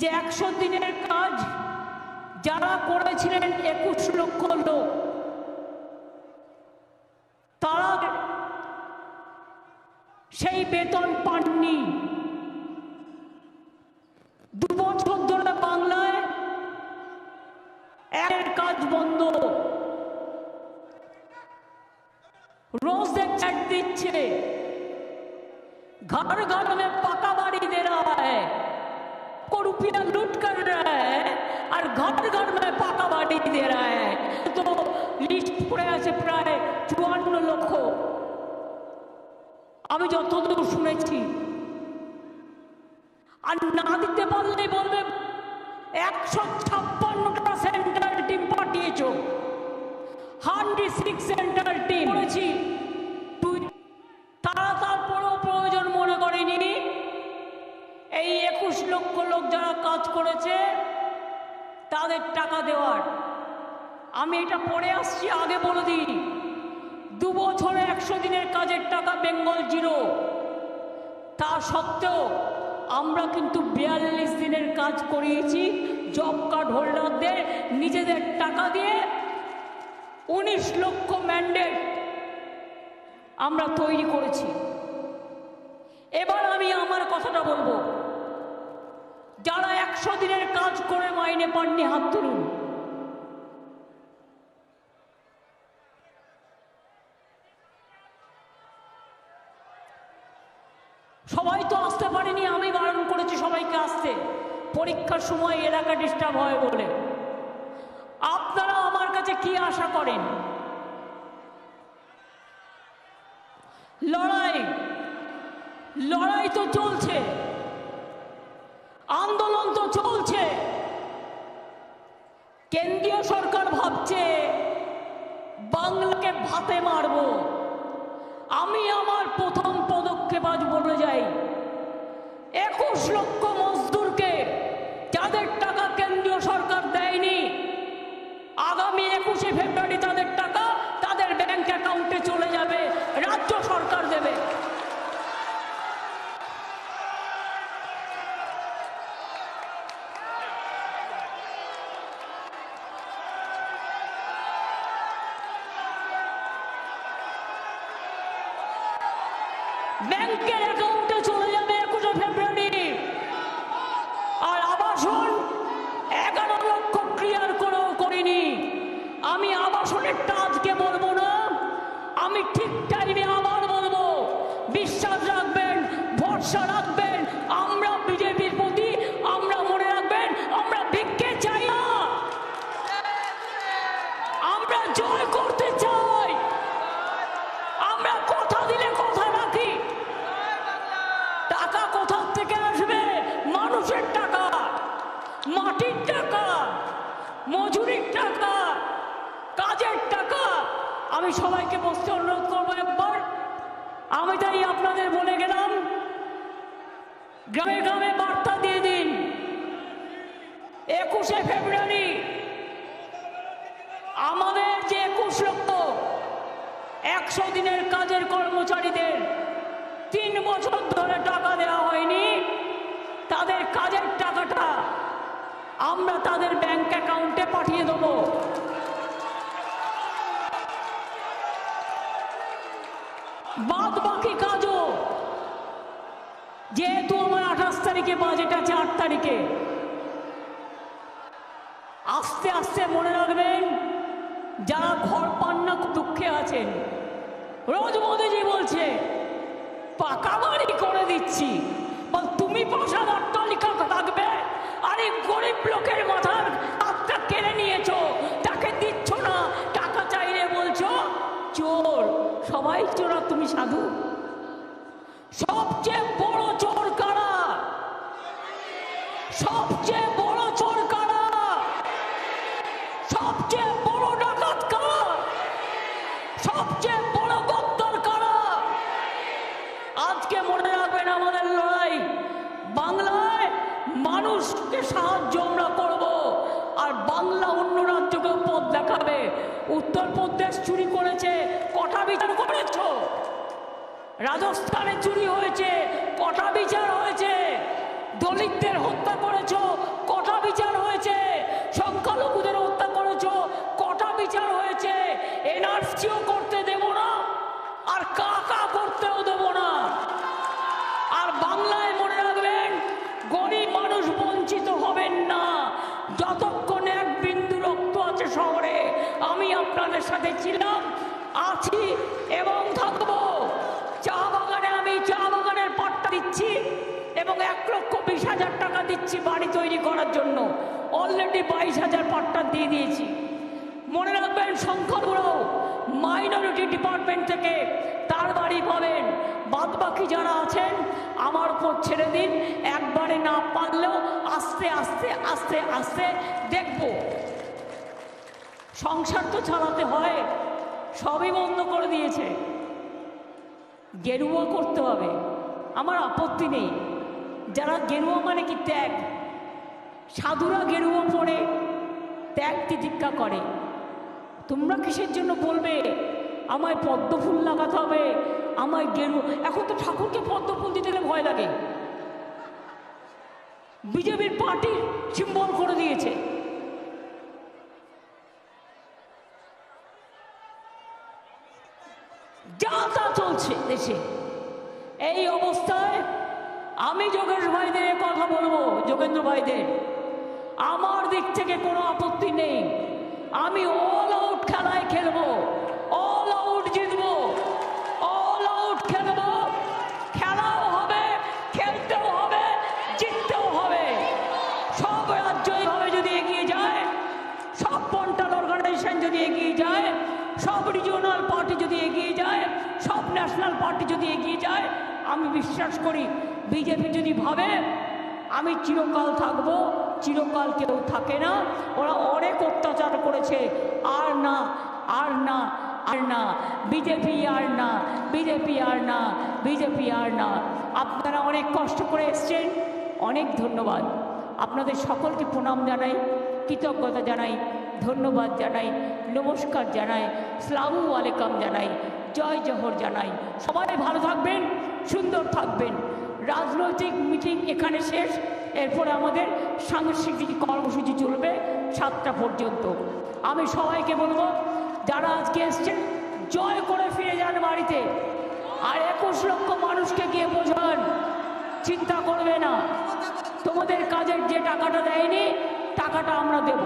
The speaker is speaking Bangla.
যে একশো দিনের কাজ যারা করেছিলেন একুশ লক্ষ লোক, তারা সেই বেতন পাননি। দু বছর ধরে বাংলায় এর কাজ বন্ধ। রোজ দিচ্ছে। ঘর ঘর পাকা বাড়ি घर घर में পাকা বাড়ি দে रहा है তো লিস্ট পড়ে আছে প্রায় চুয়ান্ন লক্ষ আমি যতদূর শুনেছি আর না দিতে পারলে বলবে একশো ছাপ্পান্নটা সেন্ট্রাল টিম পাঠিয়েছ হান্ড্রেড সিক্স সেন্ট্রাল টিম করেছি তুই তারা তারপরেও প্রয়োজন মনে করেনি এই একুশ লক্ষ লোক যারা কাজ করেছে তাদের টাকা দেওয়ার। আমি এটা পড়ে আসছি, আগে বলে দিই। দু বছরে একশো দিনের কাজের টাকা বেঙ্গল জিরো। তা সত্ত্বেও আমরা কিন্তু বিয়াল্লিশ দিনের কাজ করিয়েছি, জব কার্ড হোল্ডারদের নিজেদের টাকা দিয়ে উনিশ লক্ষ ম্যান্ডেট আমরা তৈরি করেছি। এবার আমি আমার কথাটা বলব। একশো দিনের কাজ করে মাইনে পাননি, হাত তুলুন। সবাই তো আসতে পারেনি, আমি বারণ করেছি সবাইকে আসতে। পরীক্ষার সময় এলাকা ডিস্টার্ব হয় বলে। আপনারা আমার কাছে কি আশা করেন? লড়াই। লড়াই তো চলছে। মারব। মারবো আমি আমার প্রথম পদক্ষেপ আজ বলে যাই। একুশ লক্ষ মজদুরকে যাদের টাকা কেন্দ্রীয় সরকার দেয়নি আগামী একুশে ফেব্রুয়ারি তাদের টাকা তাদের ব্যাংক অ্যাকাউন্টে চলে যাবে রাজ্য সরকার দেবে ব্যাংকের অ্যাকাউন্টে চলে যাবে একুশে ফেব্রুয়ারি আর আবাসন এগারো লক্ষ ক্লিয়ার করেও করিনি আমি আবাসনেরটা আজকে বলব না আমি ঠিক টাইমে আবার বলব বিশ্বাস রাখবেন ভরসা রাখবেন আমরা বিজেপির প্রতি, আমরা মনে রাখবেন, আমরা ভিক্ষে চাই না। আমরা জয় করতে চাই। আমরা কথা দিলে কথা রাখি। টাকা কোথা থেকে আসবে? মানুষের টাকা, মাটির টাকা, মজুরির টাকা, কাজের টাকা। আমি সবাইকে বসতে অনুরোধ করব একবার। আমি তাই আপনাদের বলে গেলাম গ্রামে গ্রামে বার্তা দিয়ে দিন। একুশে ফেব্রুয়ারি, আমাদের যে একুশ লক্ষ, একশো দিনের কাজের কর্মচারীদের তিন বছর ধরে টাকা দেওয়া হয়নি, তাদের কাজের টাকাটা আমরা তাদের ব্যাংক অ্যাকাউন্টে পাঠিয়ে দেব। বাদ বাকি কাজও যেহেতু আমার আঠাশ তারিখে, বাজেট আছে আট তারিখে। আস্তে আস্তে মনে রাখবেন, যারা ঘর পান না দুঃখে আছেন। রোজ মোদিজি বলছে, পাকা বাড়ি করে দিচ্ছি। তুমি প্রসাদ অট্টালিকা থাকবে? আরে গরিব লোকের মাথার হাতটা কেড়ে নিয়েছো, তাকে দিচ্ছ না, টাকা চাইলে বলছো, চোর, সবাই চোর তুমি সাধু। সবচেয়ে রাজস্থানে চুরি হয়েছে, কটা বিচার হয়েছে? দলিতদের হত্যা করেছ, কটা বিচার হয়েছে? সংখ্যালঘুদের হত্যা করেছ, কটা বিচার হয়েছে? এনআরসিও করতে দেব না, আর কাকা করতেও দেব না। আর বাংলায় মনে রাখবেন, গরিব মানুষ বঞ্চিত হবেন না। যতক্ষণ এক বিন্দু রক্ত আছে শহরে, আমি আপনাদের সাথে ছিলাম, আছি এবং থাকব। এবং এক লক্ষ বিশ হাজার টাকা দিচ্ছি বাড়ি তৈরি করার জন্য। অলরেডি বাইশ হাজার পাট্টা দিয়ে দিয়েছি। মনে রাখবেন সংখ্যাগুলো মাইনরিটি ডিপার্টমেন্ট থেকে তার বাড়ি পাবেন। বাদ বাকি যারা আছেন, আমার উপর ছেড়ে দিন। একবারে না পারলেও আস্তে আস্তে আস্তে আস্তে দেখব। সংসার তো চালাতে হয়, সবই বন্ধ করে দিয়েছে। গেরুয়া করতে হবে। আমার আপত্তি নেই। যারা গেরুয়া মানে কি ত্যাগ? সাধুরা গেরুয়া পরে ত্যাগ তিতিক্ষা করে। তোমরা কিসের জন্য বলবে? আমায় পদ্ম ফুল লাগাতে হবে, আমায় গেরু এখন তো ঠাকুরকে পদ্ম ফুল দিতে গেলে ভয় লাগে। বিজেপির পার্টির সিম্বল করে দিয়েছে। যা তা চলছে দেশে। এই অবস্থায় আমি যোগেশ ভাইদের কথা বলব, যোগেন্দ্র ভাইদের। আমার দিক থেকে কোনো আপত্তি নেই। আমি অল আউট খেলায় খেলব অল আউট জিতবো অল আউট খেলব। খেলাও হবে, খেলতেও হবে, জিততেও হবে। সব রাজ্য এইভাবে যদি এগিয়ে যায়, সব পন্টাল অর্গানাইজেশন যদি এগিয়ে যায়, সব রিজিওনাল পার্টি যদি এগিয়ে যায়, সব ন্যাশনাল পার্টি যদি এগিয়ে যায়, আমি বিশ্বাস করি বিজেপি যদি ভাবে, আমি চিরকাল থাকব, চিরকাল কেউ থাকে না। ওরা অনেক অত্যাচার করেছে। আর না আর না আর না। বিজেপি আর না, বিজেপি আর না, বিজেপি আর না। আপনারা অনেক কষ্ট করে এসছেন, অনেক ধন্যবাদ। আপনাদের সকলকে প্রণাম জানাই, কৃতজ্ঞতা জানাই, ধন্যবাদ জানাই, নমস্কার জানাই, সালামু আলাইকাম জানাই, জয় জহর জানাই। সবাই ভালো থাকবেন, সুন্দর থাকবেন। রাজনৈতিক মিটিং এখানে শেষ। এরপরে আমাদের সাংস্কৃতিক কর্মসূচি চলবে সাতটা পর্যন্ত। আমি সবাইকে বলব, যারা আজকে এসছেন, জয় করে ফিরে যান বাড়িতে। আর একুশ লক্ষ মানুষকে গিয়ে বোঝান, চিন্তা করবে না। তোমাদের কাজের যে টাকাটা দেয়নি, টাকাটা আমরা দেব।